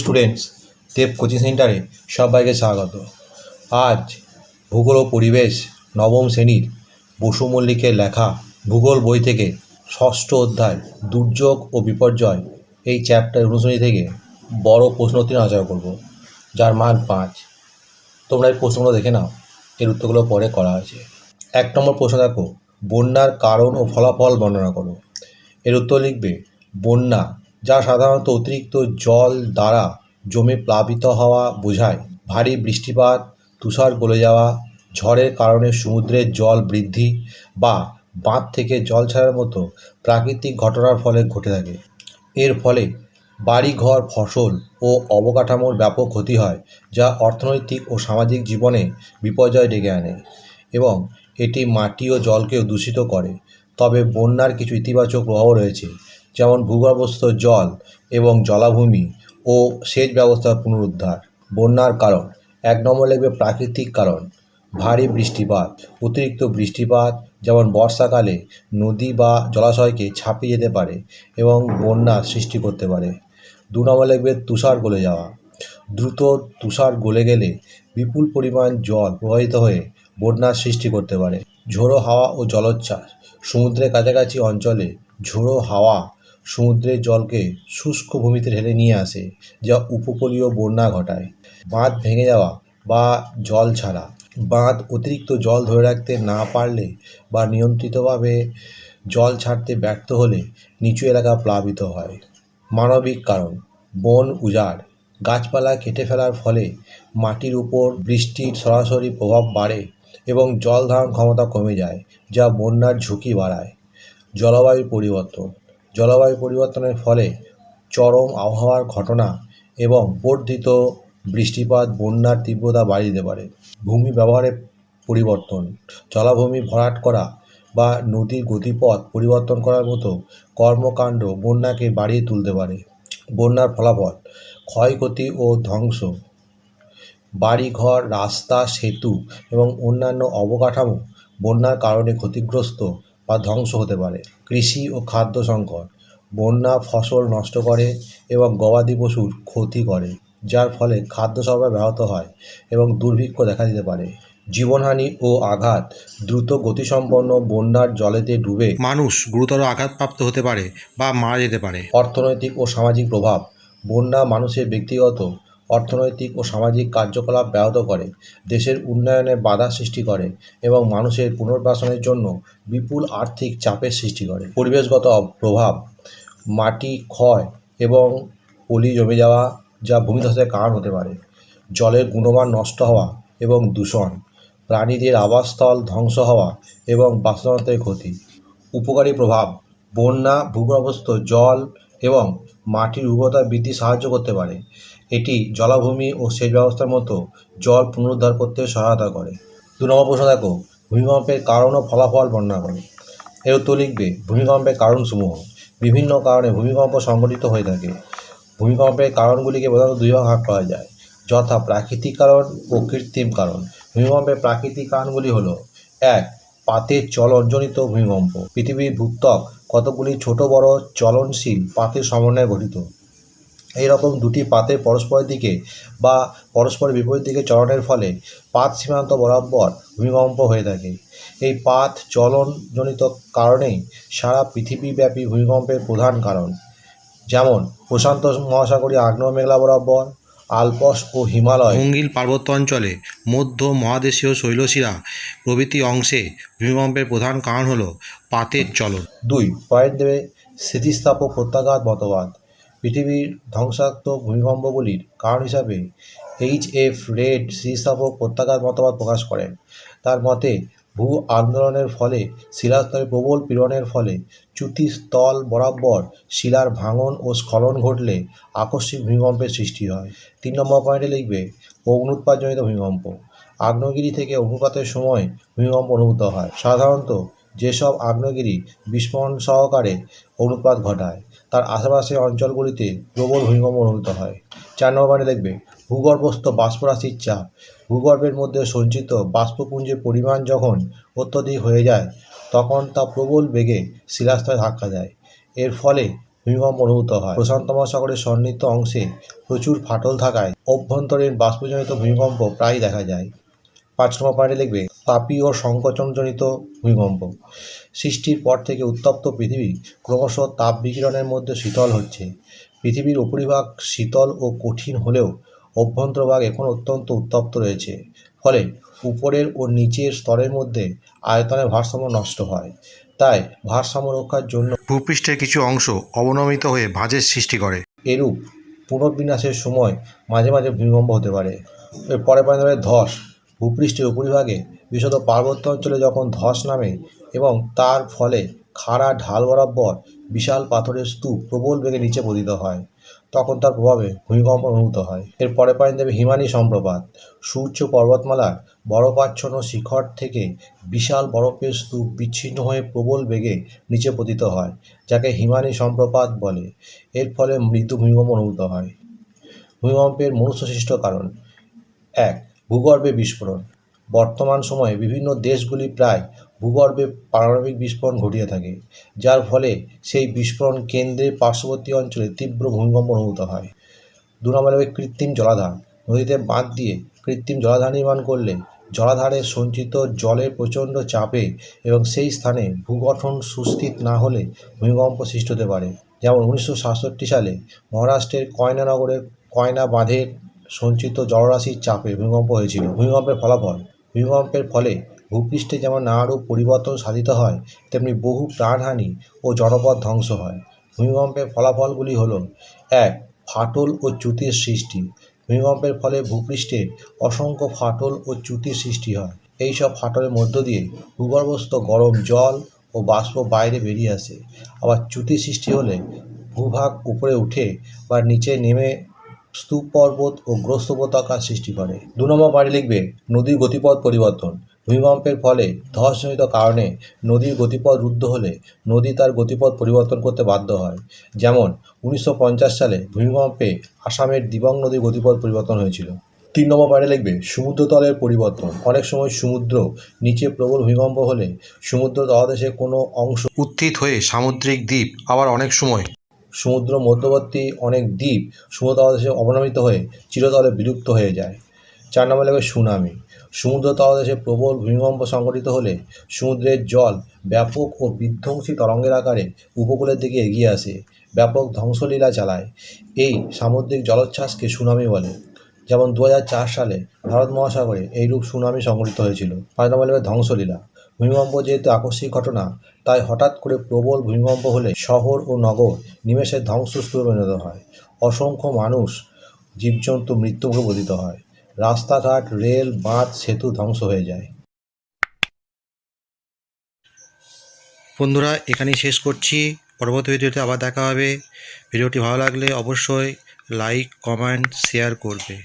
Students দেব coaching সেন্টারে সবাইকে স্বাগত। আজ ভূগোল ও পরিবেশ নবম শ্রেণির বসু মল্লিকের লেখা ভূগোল বই থেকে ষষ্ঠ অধ্যায় দুর্যোগ ও বিপর্যয় এই চ্যাপ্টার অনুশ্রেণী থেকে বড় প্রশ্নটি আলোচনা করব, যার মান পাঁচ। তোমরা এই প্রশ্নগুলো দেখে নাও, এর উত্তরগুলো পরে করা আছে। এক নম্বর প্রশ্ন দেখো, বন্যার কারণ ও ফলাফল বর্ণনা করো। এর উত্তর লিখবে, বন্যা যা সাধারণত অতিরিক্ত জল দ্বারা জমে প্লাবিত হওয়া বোঝায়। ভারী বৃষ্টিপাত, তুষার গলে যাওয়া, ঝড়ের কারণে সমুদ্রের জল বৃদ্ধি বা বাঁধ থেকে জল ছাড়ার মতো প্রাকৃতিক ঘটনার ফলে ঘটে থাকে। এর ফলে বাড়িঘর, ফসল ও অবকাঠামোর ব্যাপক ক্ষতি হয়, যা অর্থনৈতিক ও সামাজিক জীবনে বিপর্যয় ডেকে আনে এবং এটি মাটি ও জলকেও দূষিত করে। তবে বন্যার কিছু ইতিবাচক প্রভাবও রয়েছে, যেমন ভূগর্ভস্থ জল এবং জলাভূমি ও সেচ ব্যবস্থার পুনরুদ্ধার। বন্যার কারণ, এক নম্বর লিখবে প্রাকৃতিক কারণ, ভারী বৃষ্টিপাত, অতিরিক্ত বৃষ্টিপাত, যেমন বর্ষাকালে নদী বা জলাশয়কে ছাপিয়ে যেতে পারে এবং বন্যার সৃষ্টি করতে পারে। দু নম্বর লিখবে তুষার গলে যাওয়া, দ্রুত তুষার গলে গেলে বিপুল পরিমাণ জল প্রবাহিত হয়ে বন্যার সৃষ্টি করতে পারে। ঝোড়ো হাওয়া ও জলোচ্ছ্বাস সমুদ্রের কাছাকাছি অঞ্চলে ঝোড়ো হাওয়া সমুদ্রের জলকে শুষ্ক ভূমিতে ঢেলে নিয়ে আসে, যা উপকূলীয় বন্যা ঘটায়। বাঁধ ভেঙে যাওয়া বা জল ছাড়া। বাঁধ অতিরিক্ত জল ধরে রাখতে না পারলে বা নিয়ন্ত্রিতভাবে জল ছাড়তে ব্যর্থ হলে নিচু এলাকা প্লাবিত হয়। মানবিক কারণ, বন উজাড়। গাছপালা কেটে ফেলার ফলে মাটির উপর বৃষ্টির সরাসরি প্রভাব বাড়ে। এবং জল ধারণ ক্ষমতা কমে যায়, যা বন্যার ঝুঁকি বাড়ায়। জলবায়ু পরিবর্তন। জলবায়ু পরিবর্তনের ফলে চরম আবহাওয়ার ঘটনা এবং বর্ধিত বৃষ্টিপাত বন্যার তীব্রতা বাড়িয়ে দিতে পারে। ভূমি ব্যবহারের পরিবর্তন। জলাভূমি ভরাট করা বা নদীর গতিপথ পরিবর্তন করার মতো কর্মকাণ্ড বন্যাকে বাড়িয়ে তুলতে পারে। বন্যার ফলাফল ক্ষয়ক্ষতি ও ধ্বংস। বাড়িঘর রাস্তা সেতু এবং অন্যান্য অবকাঠামো বন্যার কারণে ক্ষতিগ্রস্ত বা ধ্বংস হতে পারে। কৃষি ও খাদ্য সংকট বন্যা ফসল নষ্ট করে এবং গবাদি পশুর ক্ষতি করে যার ফলে খাদ্য সরবরাহ ব্যাহত হয় এবং দুর্ভিক্ষ দেখা দিতে পারে। জীবনহানি ও আঘাত দ্রুত গতিসম্পন্ন বন্যার জলেতে ডুবে মানুষ গুরুতর আঘাতপ্রাপ্ত হতে পারে বা মারা যেতে পারে। অর্থনৈতিক ও সামাজিক প্রভাব বন্যা মানুষের ব্যক্তিগত অর্থনৈতিক ও সামাজিক কার্যকলাপ ব্যাহত করে, দেশের উন্নয়নে বাধা সৃষ্টি করে এবং মানুষের পুনর্বাসনের জন্য বিপুল আর্থিক চাপের সৃষ্টি করে। পরিবেশগত প্রভাব, মাটি, ক্ষয় এবং পলি জমে যাওয়া যা ভূমিধসের কারণ হতে পারে, জলের গুণমান নষ্ট হওয়া এবং দূষণ, প্রাণীদের আবাসস্থল ধ্বংস হওয়া এবং বাস্তুতন্ত্রের ক্ষতি, উপকারী প্রভাব, বন্যা, ভূগর্ভস্থ জল এবং মাটির উর্বরতা বৃদ্ধি সাহায্য করতে পারে। এটি জলাভূমি ও সেচ ব্যবস্থার মতো জল পুনরুদ্ধার করতে সহায়তা করে। দু নম্বর প্রশ্ন দেখো, ভূমিকম্পের কারণ ও ফলাফল বর্ণনা করো। এর উত্তর লিখবে, ভূমিকম্পের কারণসমূহ। বিভিন্ন কারণে ভূমিকম্প সংঘটিত হয়ে থাকে। ভূমিকম্পের কারণগুলিকে প্রধানত দুই ভাগ ভাগ করা যায়। যথা প্রাকৃতিক কারণ ও কৃত্রিম কারণ। ভূমিকম্পের প্রাকৃতিক কারণগুলি হলো, এক, পাতের চলনজনিত ভূমিকম্প। পৃথিবীর ভূত্বক কতগুলি ছোট বড় চলনশীল পাতের সমন্বয়ে গঠিত। এই রকম দুটি পাতের পরস্পরের দিকে বা পরস্পরের বিপরীত দিকে চলনের ফলে পাত সীমান্ত বরাবর ভূমিকম্প হয়ে থাকে। এই পাত চলনজনিত কারণেই সারা পৃথিবীব্যাপী ভূমিকম্পের প্রধান কারণ। যেমন প্রশান্ত মহাসাগরীয় আগ্নেয় মেঘলা বরাবর আলপস ও হিমালয়। ভঙ্গিল পার্বত্য অঞ্চলে মধ্য মহাদেশীয় শৈলশিরা প্রভৃতি অংশে ভূমিকম্পের প্রধান কারণ হল পাতের চলন দুই পয়েন্ট দেবে স্থিতিস্থাপক প্রত্যাঘাত মতবাদ। পৃথিবীর ধ্বংসাত্মক ভূমিকম্পগুলির কারণ হিসাবে এইচ এফ রেড স্থিতিস্থাপক প্রত্যাঘাত মতবাদ প্রকাশ করেন। তার মতে ভূ আন্দোলনের ফলে, শিলাস্তরে প্রবল পীড়নের ফলে চ্যুতি চ্যুতিস্থল বরাবর শিলার ভাঙন ও স্খলন ঘটলে আকস্মিক ভূমিকম্পের সৃষ্টি হয়। তিন নম্বর পয়েন্টে লিখবে, অগ্নুৎপাতজনিত ভূমিকম্প। আগ্নেয়গিরি থেকে অগ্নুৎপাতের সময় ভূমিকম্প অনুভূত হয়। সাধারণত যেসব আগ্নেয়গিরি বিস্ফোরণ সহকারে অগ্নুৎপাত ঘটায়, তার আশেপাশের অঞ্চলগুলিতে প্রবল ভূমিকম্প অনুভূত হয়। চার নম্বর পয়েন্টে লিখবে, ভূগর্ভস্থ বাষ্পরাশির চাপ ভূগর্ভের মধ্যে সঞ্চিত বাষ্পপুঞ্জের পরিমাণ যখন অত্যধিক হয়ে যায়, তখন তা প্রবল বেগে শিলাস্তরে ধাক্কা দেয়। এর ফলে ভূমিকম্প অনুভূত হয়। প্রশান্ত মহাসাগরের সন্নিহিত অংশে প্রচুর ফাটল থাকায় অভ্যন্তরীণ বাষ্পজনিত ভূমিকম্প প্রায়ই দেখা যায়। পাঁচ নম্বর পয়েন্টে লিখবে তাপীয় সংকোচনজনিত ভূমিকম্প। সৃষ্টির পর থেকে উত্তপ্ত পৃথিবী ক্রমশ তাপ বিকিরণের মধ্যে শীতল হচ্ছে। পৃথিবীর উপরিভাগ শীতল ও কঠিন হলেও অভ্যন্তরভাগ এখন অত্যন্ত উত্তপ্ত রয়েছে। ফলে উপরের ও নিচের স্তরের মধ্যে আয়তনের ভারসাম্য নষ্ট হয়। তাই ভারসাম্য রক্ষার জন্য ভূপৃষ্ঠের কিছু অংশ অবনমিত হয়ে ভাঁজের সৃষ্টি করে। এরূপ পুনর্বিন্যাসের সময় মাঝে মাঝে ভূমিকম্প হতে পারে। এর পরে পরে ধরে ধস। ভূপৃষ্ঠের উপরিভাগে বিশদ পার্বত্য অঞ্চলে যখন ধস নামে এবং তার ফলে খাড়া ঢাল বরাবর বিশাল পাথরের স্তূপ প্রবল বেগে নিচে পতিত হয়। তখন তার প্রভাবে ভূমিকম্প অনুভূত হয়। এর পরে পয়েন্ট দেবে হিমানি সম্প্রপাত। সূর্য পর্বতমালার বরফাচ্ছন্ন শিখর থেকে বিশাল বরফের স্তূপ বিচ্ছিন্ন হয়ে প্রবল বেগে নিচে পতিত হয়, যাকে হিমানি সম্প্রপাত বলে। এর ফলে মৃদু ভূমিকম্প অনুভূত হয়। ভূমিকম্পের মনুষ্যসৃষ্ট কারণ এক, ভূগর্ভে বিস্ফোরণ। বর্তমান সময়ে বিভিন্ন দেশগুলি প্রায় ভূগর্ভে পারমাণবিক বিস্ফোরণ ঘটিয়ে থাকে, যার ফলে সেই বিস্ফোরণ কেন্দ্রের পার্শ্ববর্তী অঞ্চলে তীব্র ভূমিকম্প অনুভূত হয়। দু নম্বর কৃত্রিম জলাধার, নদীতে বাঁধ দিয়ে কৃত্রিম জলাধার নির্মাণ করলে জলাধারে সঞ্চিত জলের প্রচণ্ড চাপে এবং সেই স্থানে ভূগঠন সুস্থিত না হলে ভূমিকম্প সৃষ্টি হতে পারে। যেমন উনিশশো সাতষট্টি সালে মহারাষ্ট্রের কয়নানগরের কয়না বাঁধের সঞ্চিত জলরাশির চাপে ভূমিকম্প হয়েছিল। ভূমিকম্পের ফলাফল, ভূমিকম্পের ফলে ভূপৃষ্ঠে যেমন নানারূপ পরিবর্তন সাধিত হয়, তেমনি বহু প্রাণহানি ও জনপদ ধ্বংস হয়। ভূমিকম্পের ফলাফলগুলি হল, এক, ফাটল ও চ্যুতির সৃষ্টি। ভূমিকম্পের ফলে ভূপৃষ্ঠে অসংখ্য ফাটল ও চ্যুতির সৃষ্টি হয়। এই সব ফাটলের মধ্য দিয়ে ভূগর্ভস্থ গরম জল ও বাষ্প বাইরে বেরিয়ে আসে। আবার চ্যুতি সৃষ্টি হলে ভূভাগ উপরে উঠে বা নিচে নেমে স্তূপ পর্বত ও গ্রস্ত উপত্যকার সৃষ্টি করে। দু নম্বর বাড়ি লিখবে, নদীর গতিপথ পরিবর্তন। ভূমিকম্পের ফলে ধসজনিত কারণে নদীর গতিপথ রুদ্ধ হলে নদী তার গতিপথ পরিবর্তন করতে বাধ্য হয়। যেমন উনিশশো পঞ্চাশ সালে ভূমিকম্পে আসামের দিবং নদীর গতিপথ পরিবর্তন হয়েছিল। তিন নম্বর পয়েন্টে লিখবে সমুদ্রতলের পরিবর্তন। অনেক সময় সমুদ্র নিচে প্রবল ভূমিকম্প হলে সমুদ্র তলদেশে কোনো অংশ উত্থিত হয়ে সামুদ্রিক দ্বীপ আবার অনেক সময়। সমুদ্র মধ্যবর্তী অনেক দ্বীপ সমুদ্র তলদেশে অবনমিত হয়ে চিরতলে বিলুপ্ত হয়ে যায়। চার নম্বর লাগবে সুনামি। সমুদ্র তলদেশে প্রবল ভূমিকম্প সংঘটিত হলে সমুদ্রের জল ব্যাপক ও বিধ্বংসী তরঙ্গের আকারে উপকূলের দিকে এগিয়ে আসে, ব্যাপক ধ্বংসলীলা চালায়। এই সামুদ্রিক জলোচ্ছ্বাসকে সুনামি বলে। যেমন দু হাজার চার সালে ভারত মহাসাগরে এইরূপ সুনামি সংঘটিত হয়েছিল। পাঁচ নম্বর ধ্বংসলীলা। ভূমিকম্প যেহেতু আকস্মিক ঘটনা, তাই হঠাৎ করে প্রবল ভূমিকম্প হলে শহর ও নগর নিমেষে ধ্বংসস্তূপে পরিণত হয়। অসংখ্য মানুষ জীবজন্তু মৃত্যুমুখে পতিত হয়। রাস্তাঘাট, রেল, বাঁধ, সেতু ধ্বংস হয়ে যায়। বন্ধুরা, এখানেই শেষ করছি। পরবর্তী ভিডিওতে আবার দেখা হবে। ভিডিওটি ভালো লাগলে অবশ্যই লাইক, কমেন্ট, শেয়ার করবে।